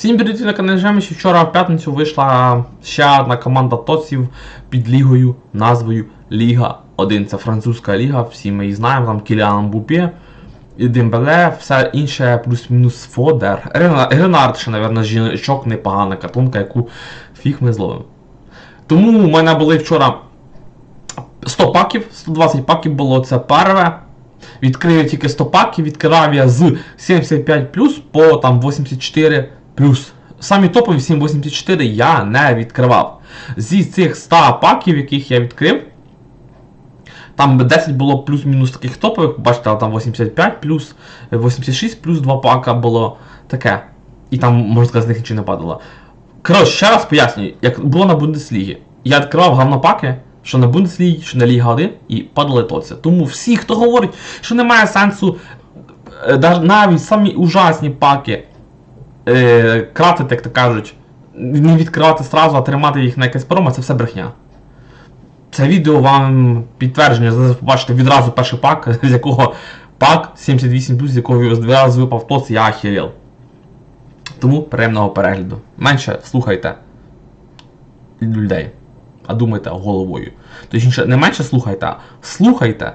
Всім привіт на каналі Жемичі. Вчора в п'ятницю вийшла ще одна команда тоців під лігою назвою Ліга 1. Це французька ліга, всі ми її знаємо, там Кіліан Мбупе, і Дембеле, все інше плюс-мінус Фодер. Рена- Ренард ще, мабуть, жіночок непогана картонка, яку фіг ми зловимо. Тому у мене були вчора 100 паків, 120 паків було це перше. Відкрив тільки 100 паків, відкривав я з 75 по там 84 Самі топові 784 я не відкривав. Зі цих 100 паків, яких я відкрив, там 10 було плюс-мінус таких топових, бачите, там 85 плюс 86 плюс 2 пака було таке. І там, можна сказати, з них нічого не падало. Коротше, ще раз пояснюю, як було на Бундеслігі. Я відкривав говнопаки, що на Бундеслігі, що на Ліга 1, і падали тоці. Тому всі, хто говорить, що немає сенсу е, навіть самі ужасні паки е, кратити, як то кажуть, не відкривати сразу, а тримати їх на якесь промо, це все брехня. Це відео вам підтвердження, зараз побачите відразу перший пак, з якого пак 78 з якого відразу випав тоц, я ахірел. Тому приємного перегляду. Менше слухайте людей, а думайте головою. Точніше, не менше слухайте, а слухайте,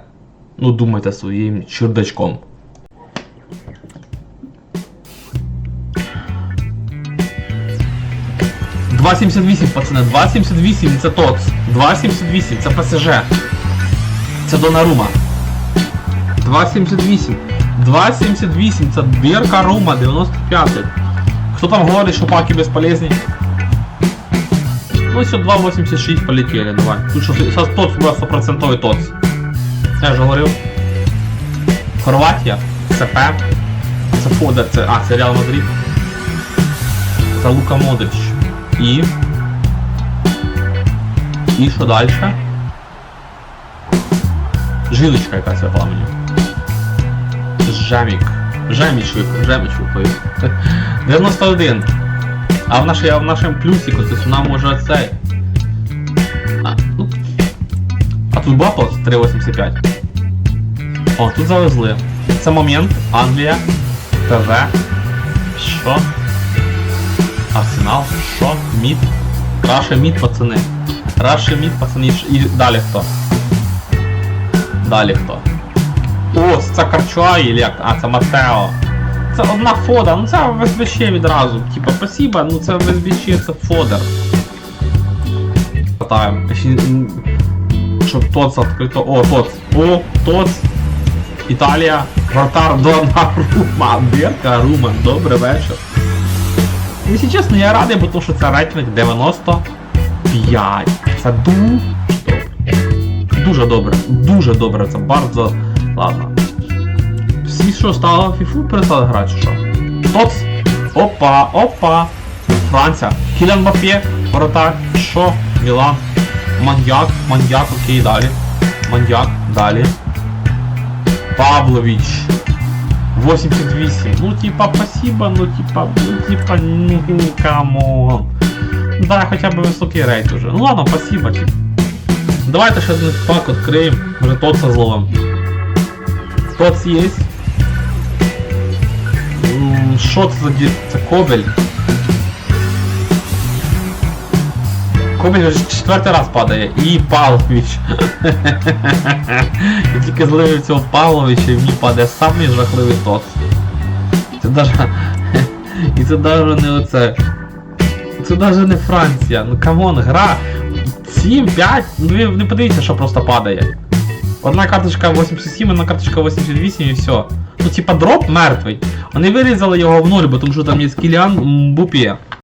ну думайте своїм чердачком. – 2,78, пацани, 2,78 це ТОЦ, 2,78 це ПСЖ. Це Донарума. 2,78. 2,78 це Бірка Рума 95. Хто там говорить, що паки безполезні? Ну все, 2,86 полетели, давай. Тут що ТОЦ буде 100% ТОЦ. Я ж говорив. Хорватія, ЦП. Це Фодер, це. А, це Реал Мадрид. Це Лука Модрич. І. І що далі? Жилочка якась випала мені. Випав, жеміч випав. 91. А в, нашій, в нашому плюсику, це вона може цей. А, ну. а тут пост 3,85. О, тут завезли. Це момент, Англія, ТВ. Що? Арсенал, що? Мід. Раша мід, пацани. Раша мід, пацани. І далі хто? Далі хто? О, це Карчуа і як? А, це Матео. Це одна фода, ну це в СБЧ відразу. Типа, спасибо, ну це в СБЧ це фодер. Питаємо. Щоб ТОЦ відкрито. О, ТОЦ. О, ТОЦ. Італія. Вратар Донарума. Бірка Рума. Добрий вечір. Якщо чесно, я радий, бо то, що це рейтинг 95. Це дуже. Дуже добре. Дуже добре. Це bardzo... Ладно. Всі що стало фіфу перестали грати, що? Тоц. Опа, опа. Франція. Кілян Мбаппе, воротар. Що? Мілан. Маньяк, маньяк, окей, далі. Маньяк, далі. Павлович. 88. Ну типа спасибо, ну типа, ну типа, ну камон. Да, хоча б високий рейт уже. Ну ладно, спасибо, типа. Давайте ще один пак відкриємо. Може тоца зловим. Тоц є. М, Що це за ді... Це Кобель. Кобель вже четвертий раз падає. І Павлович. Я тільки зливив цього Павловича і мені падає самий жахливий тоц. Це даже... І це даже не оце. Це даже не Франція. Ну камон, гра 7-5, ну не подивіться, що просто падає. Одна карточка 87, одна карточка 88 і все. Ну типа дроп мертвий. Вони вирізали його в нуль, бо тому що там є Кіліан Мбупє.